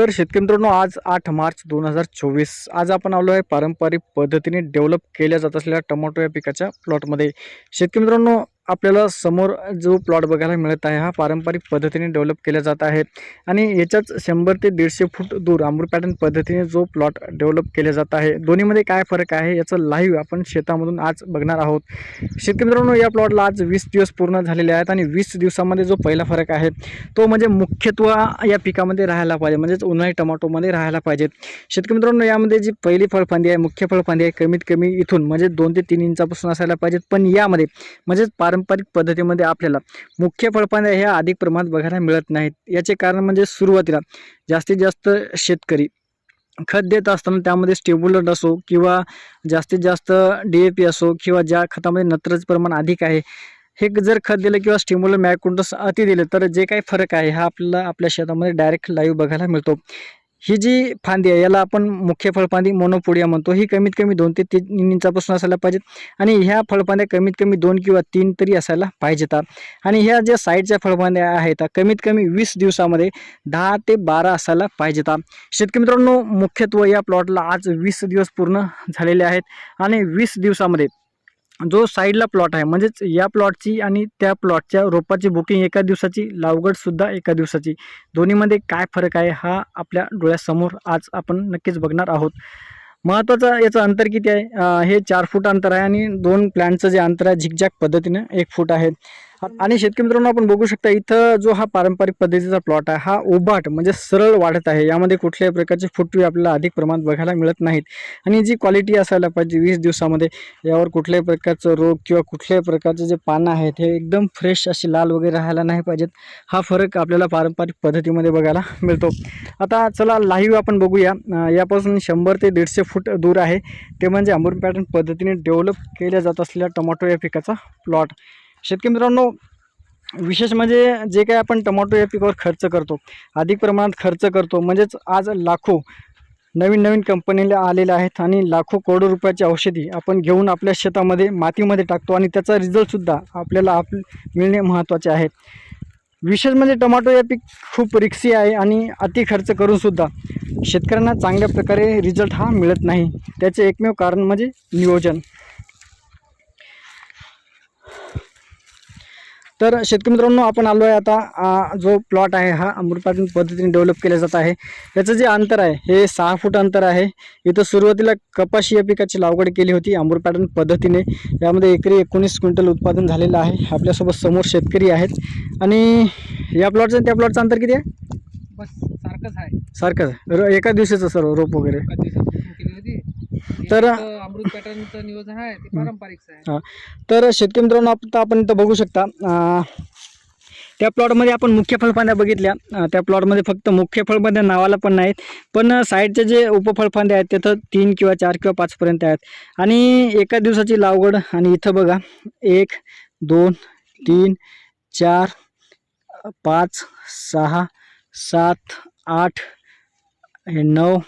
तर शेतकरी मित्रांनो आज आठ मार्च दोन हजार चोवीस. आज आपण आलो आहे पारंपरिक पद्धतीने डेव्हलप केल्या जात असलेल्या टोमॅटो या पिकाच्या प्लॉटमध्ये शेतकरी मित्रांनो आपल्याला समोर जो प्लॉट बघायला मिळत आहे हा पारंपरिक पद्धतीने डेव्हलप केला जात आहे. आणि याच्याच शंभर ते दीडशे फूट दूर आंबूर पॅटर्न पद्धतीने जो प्लॉट डेव्हलप केला जात आहे. दोन्हीमध्ये काय फरक आहे याचं लाईव्ह आपण शेतामधून आज बघणार आहोत. शेतकरी मित्रांनो या प्लॉटला आज वीस दिवस पूर्ण झालेले आहेत आणि वीस दिवसामध्ये जो पहिला फरक आहे तो म्हणजे मुख्यत्व या पिकामध्ये राहायला पाहिजे. म्हणजेच उन्हाळी टमाटोमध्ये राहायला पाहिजेत शेतकरी मित्रांनो यामध्ये जी पहिली फळफांदी आहे मुख्य फळफांदी आहे कमीत कमी इथून म्हणजे दोन ते तीन इंचापासून असायला पाहिजेत पण यामध्ये म्हणजेच पारं पारंपरिक पद्धतीमध्ये आपल्याला मुख्य फळपांद्या ह्या अधिक प्रमाणात बघायला मिळत नाहीत. याचे कारण म्हणजे सुरुवातीला जास्तीत जास्त शेतकरी खत देत असताना त्यामध्ये स्टेबुलर असो किंवा जास्तीत जास्त डी ए पी असो किंवा ज्या खतामध्ये नत्रच प्रमाण अधिक आहे हे जर खत दिलं किंवा स्टिम्युलर मॅकुंटस अति दिलं तर जे काही फरक आहे हा आपल्याला आपल्या शेतामध्ये डायरेक्ट लाईव्ह बघायला मिळतो. ही जी फांदी आहे याला आपण मुख्य फळफांदी मोनोपोडिया म्हणतो. ही कमीत कमी दोन ते तीन इंचापासून असायला पाहिजेत. आणि ह्या फळफांद्या कमीत कमी दोन किंवा तीन तरी असायला पाहिजेत. आणि ह्या ज्या साईडच्या फळफांद्या आहेत कमीत कमी वीस दिवसामध्ये दहा ते बारा असायला पाहिजेत. शेतकरी मित्रांनो मुख्यत्व या प्लॉटला आज वीस दिवस पूर्ण झालेले आहेत. आणि वीस दिवसामध्ये जो साईडला प्लॉट आहे म्हणजेच या प्लॉटची आणि त्या प्लॉटच्या रोपाची बुकिंग एका दिवसाची लावगडसुद्धा एका दिवसाची. दोन्हीमध्ये काय फरक आहे हा आपल्या डोळ्यासमोर आज आपण नक्कीच बघणार आहोत. महत्त्वाचं याचं अंतर किती आहे? हे चार फूट अंतर आहे आणि दोन प्लॅनचं जे अंतर आहे झिकझॅक पद्धतीनं एक फूट आहे. आणि शेतकरी मित्रांनो आपण बघू शकता इथं जो हा पारंपरिक पद्धतीचा प्लॉट आहे हा उभाट म्हणजे सरळ वाढत आहे. यामध्ये कुठल्याही प्रकारचे फुटवे आपल्याला अधिक प्रमाणात बघायला मिळत नाहीत. आणि जी क्वालिटी असायला पाहिजे वीस दिवसामध्ये यावर कुठल्याही प्रकारचं रोग किंवा कुठल्याही प्रकारचे जे पानं आहेत हे एकदम फ्रेश असे लाल वगैरे राहायला नाही पाहिजेत. हा फरक आपल्याला पारंपरिक पद्धतीमध्ये बघायला मिळतो. आता चला लाईव्ह आपण बघूया. यापासून शंभर ते दीडशे फूट दूर आहे. ते म्हणजे अंबूर पॅटर्न पद्धतीने डेव्हलप केल्या जात असलेल्या टोमॅटो या पिकाचा प्लॉट शेतकरी मित्रांनो विशेष म्हणजे जे काही आपण टोमॅटो या पिकावर खर्च करतो अधिक प्रमाणात खर्च करतो म्हणजेच आज लाखो नवीन नवीन कंपनीला आलेल्या आहेत आणि लाखो करोडो रुपयाची औषधी आपण घेऊन आपल्या शेतामध्ये मातीमध्ये टाकतो आणि त्याचा रिझल्टसुद्धा आपल्याला आप मिळणे महत्त्वाचे आहे. विशेष म्हणजे टोमॅटो या पीक खूप रिक्सी आहे आणि अति खर्च करूनसुद्धा शेतकऱ्यांना चांगल्या प्रकारे रिझल्ट हा मिळत नाही. त्याचे एकमेव कारण म्हणजे नियोजन. तर शेतकरी मित्रांनो आपण आलो आहे आता जो प्लॉट आहे हा अमृतपाटन पद्धतीने डेव्हलप केला जात आहे. याचं जे अंतर आहे हे सहा फूट अंतर आहे. इथं सुरुवातीला कपाशी या पिकाची लागवड केली होती अमृत पॅटर्न पद्धतीने. यामध्ये एकरी एकोणीस क्विंटल उत्पादन झालेलं आहे. आपल्यासोबत समोर शेतकरी आहेत. आणि या प्लॉटचं त्या प्लॉटचं अंतर किती आहे? बस सारखंच आहे. सारखंच एका दिवसाचं सर्व रोप वगैरे एका दिवसात पूर्ण केली होती तर- फक्त अमृत पॅटर्नचं नियोजन आहे ते पारंपरिकच आहे. तर शेतकरी मित्रांनो आता आपण इथं बघू शकता अं, त्या प्लॉटमध्ये आपण मुख्य फळफांद्या बघितल्या. अं, त्या प्लॉटमध्ये फक्त मुख्य फळफांद्या नावाला पण नाहीत पण साईडचे जे उपफळफांद्या आहेत तिथं तीन किंवा चार किंवा पाचपर्यंत आहेत. आणि एका दिवसाची लागवड आणि इथं बघा एक दोन तीन चार पाच सहा सात आठ हे नऊ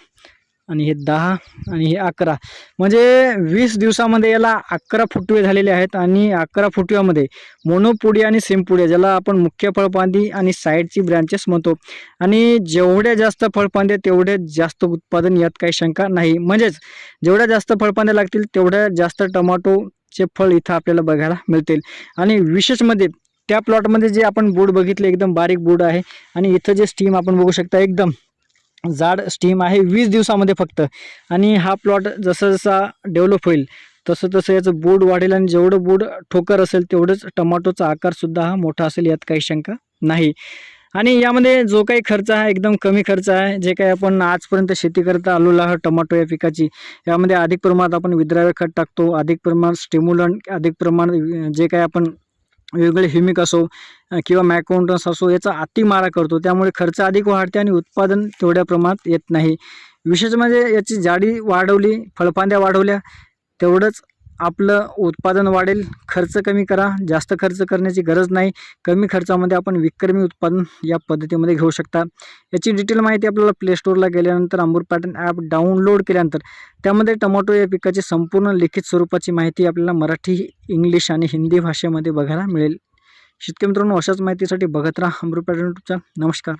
आणि हे दहा आणि हे अकरा. म्हणजे वीस दिवसामध्ये याला अकरा फुटवे झालेले आहेत आणि अकरा फुटव्यामध्ये मोनोपुडी आणि सिमपुडी ज्याला आपण मुख्य फळपांदी आणि साईडची ब्रँचेस म्हणतो. आणि जेवढ्या जास्त फळपांद्या तेवढे जास्त उत्पादन यात काही शंका नाही. म्हणजेच जेवढ्या जास्त फळपांद्या लागतील तेवढ्या जास्त टमाटोचे फळ इथं आपल्याला बघायला मिळतील. आणि विशेषमध्ये म्हणजे त्या प्लॉटमध्ये जे आपण बूड बघितले एकदम बारीक बूड आहे. आणि इथं जे स्टीम आपण बघू शकता एकदम जाड स्टीम आहे वीस दिवसामध्ये फक्त. आणि हा प्लॉट जसा जसा डेव्हलप होईल तसं तसं याचं बूड वाढेल आणि जेवढं बूड ठोकर असेल तेवढंच टमाटोचा आकारसुद्धा हा मोठा असेल यात काही शंका नाही. आणि यामध्ये जो काही खर्च आहे एकदम कमी खर्च आहे जे काही आपण आजपर्यंत शेती करता आलेलो आहोत टमाटो या पिकाची यामध्ये अधिक प्रमाणात आपण विद्राव्य खत टाकतो अधिक प्रमाणात स्टिम्युलंट अधिक प्रमाणात जे काही आपण वेगवेगळे हिमिक असो किंवा मॅकोन्टन्स असो याचा अति मारा करतो. त्यामुळे खर्च अधिक वाढते आणि उत्पादन तेवढ्या प्रमाणात येत नाही. विशेष म्हणजे याची जाडी वाढवली फळफांद्या वाढवल्या तेवढंच आपलं उत्पादन वाढेल खर्च कमी करा जास्त खर्च करण्याची गरज नाही. कमी खर्चामध्ये आपण विक्रमी उत्पादन या पद्धतीमध्ये घेऊ शकता. याची डिटेल माहिती आपल्याला प्ले स्टोअरला गेल्यानंतर अंबूर पॅटर्न ॲप डाउनलोड केल्यानंतर त्यामध्ये टोमॅटो या पिकाची संपूर्ण लिखित स्वरूपाची माहिती आपल्याला मराठी इंग्लिश आणि हिंदी भाषेमध्ये बघायला मिळेल. शेतकरी मित्रांनो अशाच माहितीसाठी बघत राहा अंबूर पॅटर्न नमस्कार.